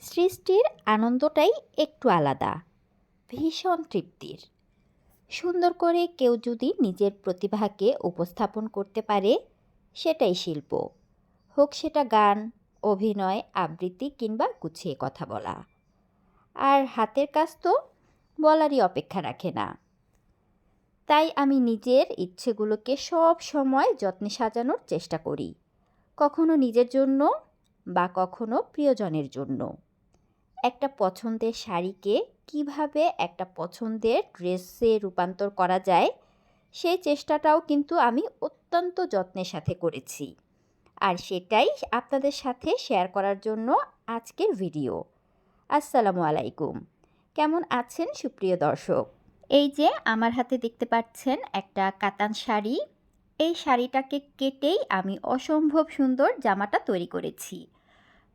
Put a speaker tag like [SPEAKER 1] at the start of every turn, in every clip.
[SPEAKER 1] সৃষ্টির আনন্দটাই একটু আলাদা। ভীষণ তৃপ্তির। সুন্দর করে কেউ যদি নিজের প্রতিভাকে উপস্থাপন করতে পারে, সেটাই শিল্প। হোক সেটা গান, অভিনয়, আবৃত্তি কিংবা গুছিয়ে কথা বলা। আর হাতের কাজ তো বলারই অপেক্ষা রাখে না। তাই আমি নিজের ইচ্ছেগুলোকে সব সময় যত্নে সাজানোর চেষ্টা করি। কখনো নিজের জন্য বা কখনো প্রিয়জনের জন্য। একটা পছন্দের শাড়িকে কীভাবে একটা পছন্দের ড্রেসে রূপান্তর করা যায়, সেই চেষ্টাটাও কিন্তু আমি অত্যন্ত যত্নের সাথে করেছি। আর সেটাই আপনাদের সাথে শেয়ার করার জন্য আজকের ভিডিও আসসালামু আলাইকুম। কেমন আছেন সুপ্রিয় দর্শক? এই যে আমার হাতে দেখতে পাচ্ছেন একটা কাতান শাড়ি। এই শাড়িটাকে কেটেই আমি অসম্ভব সুন্দর জামাটা তৈরি করেছি।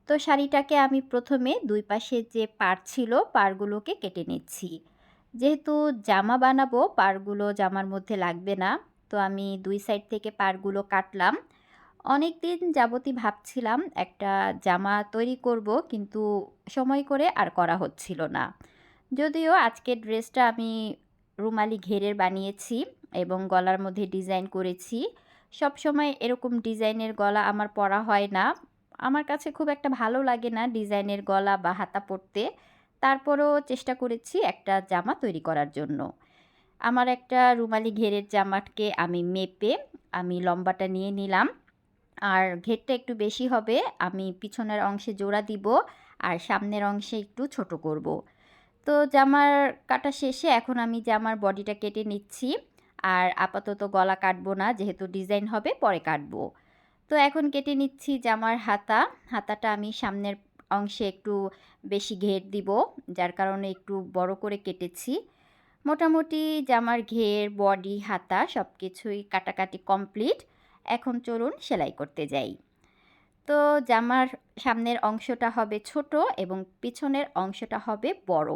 [SPEAKER 1] তো শাড়িটাকে আমি প্রথমে দুই পাশে যে পার ছিল, পাড়গুলোকে কেটে নিচ্ছি। যেহেতু জামা বানাবো, পাড়গুলো জামার মধ্যে লাগবে না, তো আমি দুই সাইড থেকে পাড়গুলো কাটলাম। অনেক দিন যাবতই ভাবছিলাম একটা জামা তৈরি করব, কিন্তু সময় করে আর করা হচ্ছিল না। যদিও আজকের ড্রেসটা আমি রুমালি ঘেরের বানিয়েছি এবং গলার মধ্যে ডিজাইন করেছি। সব সময় এরকম ডিজাইনের গলা আমার পরা হয় না। আমার কাছে খুব একটা ভালো লাগে না ডিজাইনের গলা বা হাতা পরতে। তারপরেও চেষ্টা করেছি একটা জামা তৈরি করার জন্য। আমার একটা রুমালি ঘেরের জামাটকে আমি মেপে আমি লম্বাটা নিয়ে নিলাম। আর ঘেরটা একটু বেশি হবে, আমি পিছনের অংশে জোড়া দিব আর সামনের অংশে একটু ছোট করব। তো জামার কাটা শেষে এখন আমি জামার বডিটা কেটে নিচ্ছি। আর আপাতত গলা কাটবো না, যেহেতু ডিজাইন হবে পরে কাটবো। তো এখন কেটে নিচ্ছি জামার হাতা। হাতাটা আমি সামনের অংশে একটু বেশি ঘের দিব, যার কারণে একটু বড় করে কেটেছি। মোটামুটি জামার ঘের, বডি, হাতা সব কিছুই কাটাকাটি কমপ্লিট। এখন চলুন সেলাই করতে যাই। তো জামার সামনের অংশটা হবে ছোট এবং পিছনের অংশটা হবে বড়।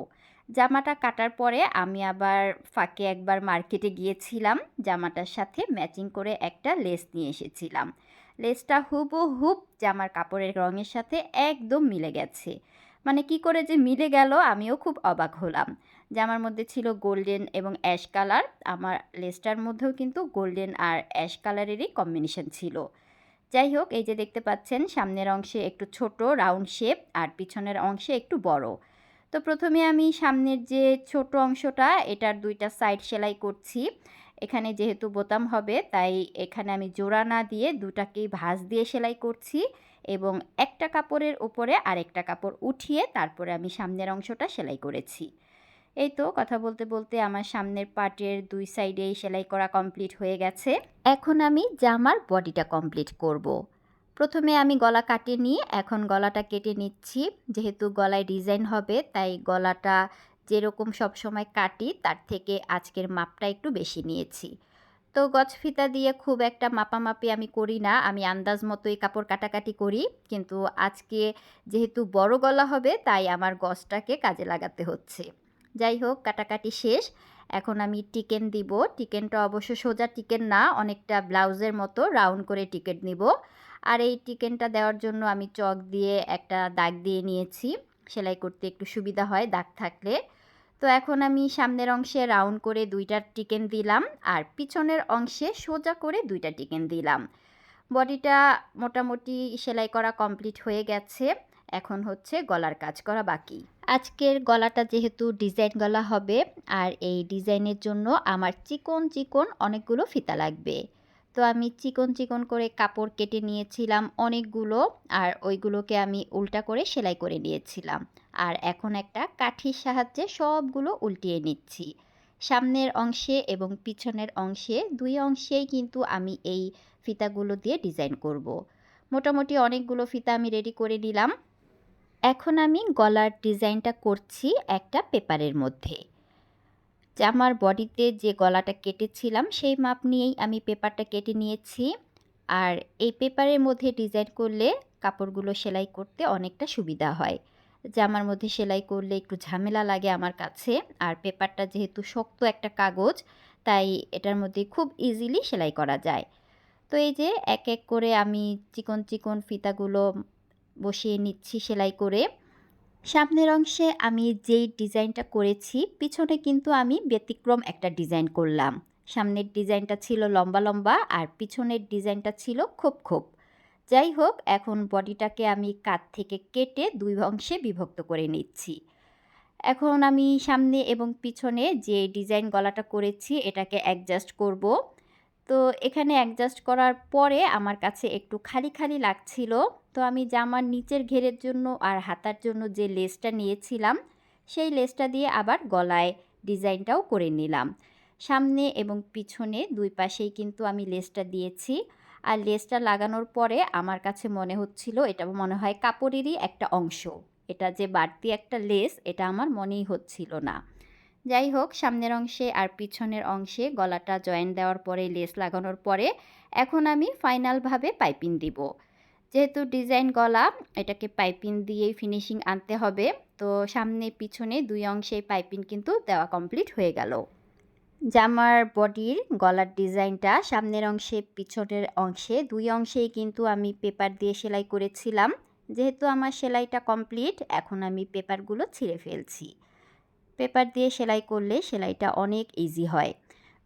[SPEAKER 1] জামাটা কাটার পরে আমি আবার ফাঁকে একবার মার্কেটে গিয়েছিলাম। জামাটার সাথে ম্যাচিং করে একটা লেস নিয়ে এসেছিলাম। লেসটা হুবহুব জামার কাপড়ের রঙের সাথে একদম মিলে গেছে। মানে কি করে যে মিলে গেল আমিও খুব অবাক হলাম। জামার মধ্যে ছিল গোল্ডেন এবং অ্যাশ কালার, আমার লেসটার মধ্যেও কিন্তু গোল্ডেন আর অ্যাশ কালারেরই কম্বিনেশন ছিল। যাই হোক, এই যে দেখতে পাচ্ছেন, সামনের অংশে একটু ছোট রাউন্ড শেপ আর পিছনের অংশে একটু বড়। তো প্রথমে আমি সামনের যে ছোট অংশটা, এটার দুইটা সাইড সেলাই করছি। এখানে যেহেতু বোতাম হবে, তাই এখানে আমি জোড়া না দিয়ে দুটাকেই ভাঁজ দিয়ে সেলাই করছি এবং একটা কাপড়ের উপরে আরেকটা কাপড় উঠিয়ে তারপরে আমি সামনের অংশটা সেলাই করেছি। এই তো কথা বলতে বলতে আমার সামনের পার্টের দুই সাইডেই সেলাই করা কমপ্লিট হয়ে গেছে। এখন আমি জামার বডিটা কমপ্লিট করব। প্রথমে আমি গলা কাটিয়ে নিয়ে এখন গলাটা কেটে নিচ্ছি। যেহেতু গলায় ডিজাইন হবে, তাই গলাটা যেরকম সবসময় কাটি, তার থেকে আজকের মাপটা একটু বেশি নিয়েছি। তো গছ ফিতা দিয়ে খুব একটা মাপামাপি আমি করি না, আমি আন্দাজ মতোই কাপড় কাটাকাটি করি। কিন্তু আজকে যেহেতু বড় গলা হবে, তাই আমার গছটাকে কাজে লাগাতে হচ্ছে। যাই হোক, কাটাকাটি শেষ। এখন আমি টিকেন দিব। টিকেনটা অবশ্য সোজা টিকেন না, অনেকটা ব্লাউজের মতো রাউন্ড করে টিকেট নিব। আর এই টিকেনটা দেওয়ার জন্য আমি চক দিয়ে একটা দাগ দিয়ে নিয়েছি। সেলাই করতে একটু সুবিধা হয় দাগ থাকলে। তো এখন আমি সামনের অংশে রাউন্ড করে দুইটা টিকেন দিলাম আর পিছনের অংশে সোজা করে দুইটা টিকেন দিলাম। বডিটা মোটামুটি সেলাই করা কমপ্লিট হয়ে গেছে। এখন হচ্ছে গলার কাজ করা বাকি। আজকের গলাটা যেহেতু ডিজাইন গলা হবে আর এই ডিজাইনের জন্য আমার চিকন চিকন অনেকগুলো ফিতা লাগবে। তো আমি চিকন চিকন করে কাপড় কেটে নিয়েছিলাম অনেকগুলো আর ওইগুলোকে আমি উল্টা করে সেলাই করে নিয়েছিলাম। আর এখন একটা কাঠির সাহায্যে সবগুলো উল্টিয়ে নিচ্ছি। সামনের অংশে এবং পিছনের অংশে দুই অংশেই কিন্তু আমি এই ফিতাগুলো দিয়ে ডিজাইন করব। মোটামুটি অনেকগুলো ফিতা আমি রেডি করে নিলাম। এখন আমি গলার ডিজাইনটা করছি একটা পেপারের মধ্যে। জামার বডিতে যে গলাটা কেটেছিলাম সেই মাপ নিয়েই আমি পেপারটা কেটে নিয়েছি। আর এই পেপারের মধ্যে ডিজাইন করলে কাপড়গুলো সেলাই করতে অনেকটা সুবিধা হয়। জামার মধ্যে সেলাই করলে একটু ঝামেলা লাগে আমার কাছে। আর পেপারটা যেহেতু শক্ত একটা কাগজ, তাই এটার মধ্যে খুব ইজিলি সেলাই করা যায়। তো এই যে এক এক করে আমি চিকন চিকন ফিতাগুলো বসিয়ে নিচ্ছি সেলাই করে। সামনের অংশে আমি যেই ডিজাইনটা করেছি, পিছনে কিন্তু আমি ব্যতিক্রম একটা ডিজাইন করলাম। সামনের ডিজাইনটা ছিল লম্বা লম্বা আর পিছনের ডিজাইনটা ছিল খোপ খোপ যাই হোক এখন বডিটাকে আমি কাত থেকে কেটে দুই অংশে বিভক্ত করে নিচ্ছি। এখন আমি সামনে এবং পিছনে যে ডিজাইন গলাটা করেছি, এটাকে অ্যাডজাস্ট করব। তো এখানে অ্যাডজাস্ট করার পরে আমার কাছে একটু খালি খালি লাগছিল। তো আমি জামার নিচের ঘেরের জন্য আর হাতার জন্য যে লেসটা নিয়েছিলাম, সেই লেসটা দিয়ে আবার গলায় ডিজাইনটাও করে নিলাম। সামনে এবং পিছনে দুই পাশেই কিন্তু আমি লেসটা দিয়েছি। আর লেসটা লাগানোর পরে আমার কাছে মনে হচ্ছিল এটা মনে হয় কাপড়েরই একটা অংশ। এটা যে বাড়তি একটা লেস এটা আমার মনেই হচ্ছিল না। যাই হোক, সামনের অংশে আর পিছনের অংশে গলাটা জয়েন দেওয়ার পরে লেস লাগানোর পরে এখন আমি ফাইনালভাবে পাইপিং দিব। যেহেতু ডিজাইন গলা, এটাকে পাইপিং দিয়েই ফিনিশিং আনতে হবে। তো সামনে পিছনে দুই অংশে পাইপিং কিন্তু দেওয়া কমপ্লিট হয়ে গেল। জামার বডির গলার ডিজাইনটা সামনের অংশে, পিছনের অংশে, দুই অংশেই কিন্তু আমি পেপার দিয়ে সেলাই করেছিলাম। যেহেতু আমার সেলাইটা কমপ্লিট, এখন আমি পেপারগুলো ছিঁড়ে ফেলছি। পেপার দিয়ে সেলাই করলে সেলাইটা অনেক ইজি হয়।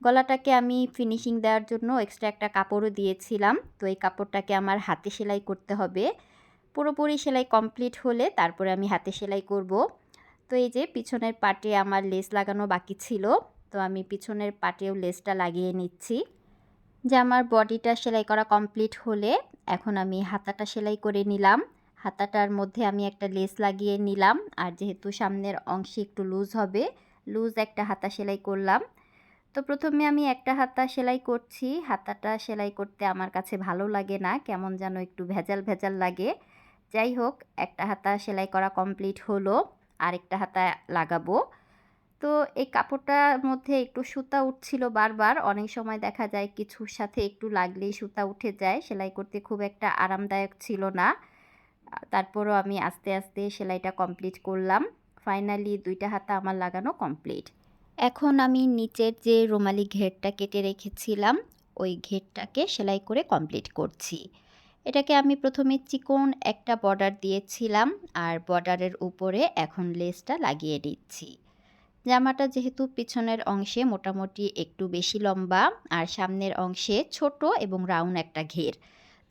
[SPEAKER 1] গলাটাকে আমি ফিনিশিং দেওয়ার জন্য এক্সট্রা একটা কাপড়ও দিয়েছিলাম। তো এই কাপড়টাকে আমার হাতে সেলাই করতে হবে। পুরোপুরি সেলাই কমপ্লিট হলে তারপরে আমি হাতে সেলাই করব। তো এই যে পিছনের পাটে আমার লেস লাগানো বাকি ছিল। তো আমি পিছনের পাটেও লেসটা লাগিয়ে নিচ্ছি। যে আমার বডিটা সেলাই করা কমপ্লিট হলে এখন আমি হাতাটা সেলাই করে নিলাম। হাতাটার মধ্যে আমি একটা লেস লাগিয়ে নিলাম। আর যেহেতু সামনের অংশে একটু লুজ হবে, লুজ একটা হাতা সেলাই করলাম। তো প্রথমে আমি একটা হাতা সেলাই করছি। হাতাটা সেলাই করতে আমার কাছে ভালো লাগে না, কেমন যেন একটু ভেজাল ভেজাল লাগে। যাই হোক, একটা হাতা সেলাই করা কমপ্লিট হলো। আরেকটা হাতা লাগাবো। তো এই কাপড়টার মধ্যে একটু সুতা উঠছিল বারবার। অনেক সময় দেখা যায় কিছুর সাথে একটু লাগলেই সুতা উঠে যায়। সেলাই করতে খুব একটা আরামদায়ক ছিল না। তারপরও আমি আস্তে আস্তে সেলাইটা কমপ্লিট করলাম। ফাইনালি দুইটা হাতা আমার লাগানো কমপ্লিট। এখন আমি নিচের যে রুমালি ঘেরটা কেটে রেখেছিলাম, ওই ঘেরটাকে সেলাই করে কমপ্লিট করছি। এটাকে আমি প্রথমে চিকন একটা বর্ডার দিয়েছিলাম, আর বর্ডারের উপরে এখন লেসটা লাগিয়ে দিচ্ছি। জামাটা যেহেতু পিছনের অংশে মোটামুটি একটু বেশি লম্বা, আর সামনের অংশে ছোট এবং রাউন্ড একটা ঘের।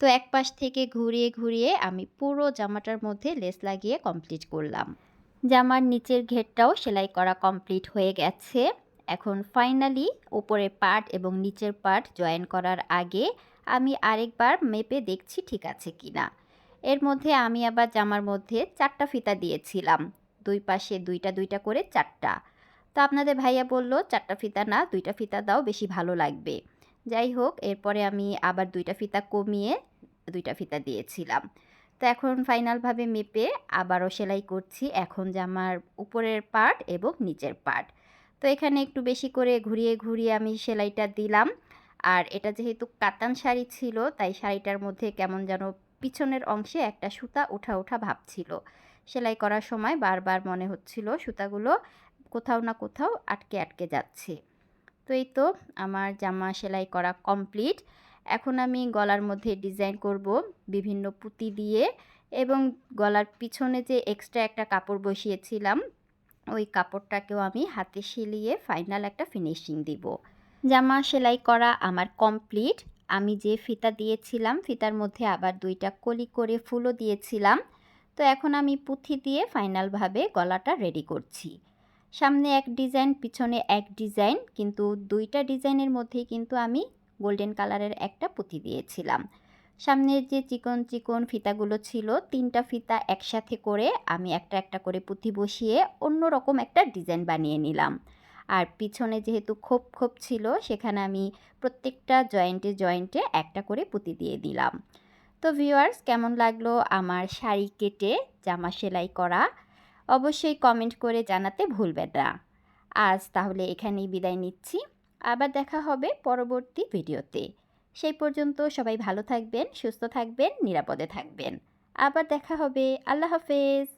[SPEAKER 1] তো এক পাশ থেকে ঘুরিয়ে ঘুরিয়ে আমি পুরো জামাটার মধ্যে লেস লাগিয়ে কমপ্লিট করলাম। জামার নিচের ঘেরটাও সেলাই করা কমপ্লিট হয়ে গেছে। এখন ফাইনালি উপরের পার্ট এবং নিচের পার্ট জয়েন করার আগে আমি আরেকবার মেপে দেখছি ঠিক আছে কি না। এর মধ্যে আমি আবার জামার মধ্যে চারটা ফিতা দিয়েছিলাম। দুই পাশে দুইটা দুইটা করে চারটা। তো আপনাদের ভাইয়া বলল, চারটা ফিতা না, দুইটা ফিতা দাও, বেশি ভালো লাগবে। যাই হোক, এরপরে আমি আবার দুইটা ফিতা কমিয়ে দুইটা ফিতা দিয়েছিলাম। তো এখন ফাইনালভাবে মেপে আবারও সেলাই করছি, এখন জামার উপরের পার্ট এবং নিচের পার্ট। তো এখানে একটু বেশি করে ঘুরিয়ে ঘুরিয়ে আমি সেলাইটা দিলাম। আর এটা যেহেতু কাতান শাড়ি ছিল, তাই শাড়িটার মধ্যে কেমন যেন পিছনের অংশে একটা সুতা ওঠা ওঠা ভাব ছিল। সেলাই করার সময় বারবার মনে হচ্ছিল সুতাগুলো কোথাও না কোথাও আটকে আটকে যাচ্ছে। তো এই তো আমার জামা সেলাই করা কমপ্লিট এখন আমি গলার মধ্যে ডিজাইন করব বিভিন্ন পুঁতি দিয়ে এবং গলার পিছনে যে এক্সট্রা একটা কাপড় বসিয়েছিলাম, ওই কাপড়টাকেও আমি হাতে সিলিয়ে ফাইনাল একটা ফিনিশিং দিব। জামা সেলাই করা আমার কমপ্লিট আমি যে ফিতা দিয়েছিলাম, ফিতার মধ্যে আবার দুইটা কলি করে ফুলও দিয়েছিলাম। তো এখন আমি পুঁথি দিয়ে ফাইনালভাবে গলাটা রেডি করছি। সামনে এক ডিজাইন, পিছনে এক ডিজাইন, কিন্তু দুইটা ডিজাইনের মধ্যেই কিন্তু আমি গোল্ডেন কালারের একটা পুঁতি দিয়েছিলাম। সামনের যে চিকন চিকন ফিতাগুলো ছিল, তিনটা ফিতা একসাথে করে আমি একটা একটা করে পুঁতি বসিয়ে অন্য রকম একটা ডিজাইন বানিয়ে নিলাম। আর পিছনে যেহেতু খোপ খোপ ছিল, সেখানে আমি প্রত্যেকটা জয়েন্টে জয়েন্টে একটা করে পুঁতি দিয়ে দিলাম। তো ভিউয়ার্স, কেমন লাগল আমার শাড়ি কেটে জামা সেলাই করা? অবশ্যই কমেন্ট করে জানাতে ভুলবেন না। আজ তাহলে এখানেই বিদায় নিচ্ছি। আবার দেখা হবে পরবর্তী ভিডিওতে। সেই পর্যন্ত সবাই ভালো থাকবেন, সুস্থ থাকবেন, নিরাপদে থাকবেন। আবার দেখা হবে। আল্লাহ হাফেজ।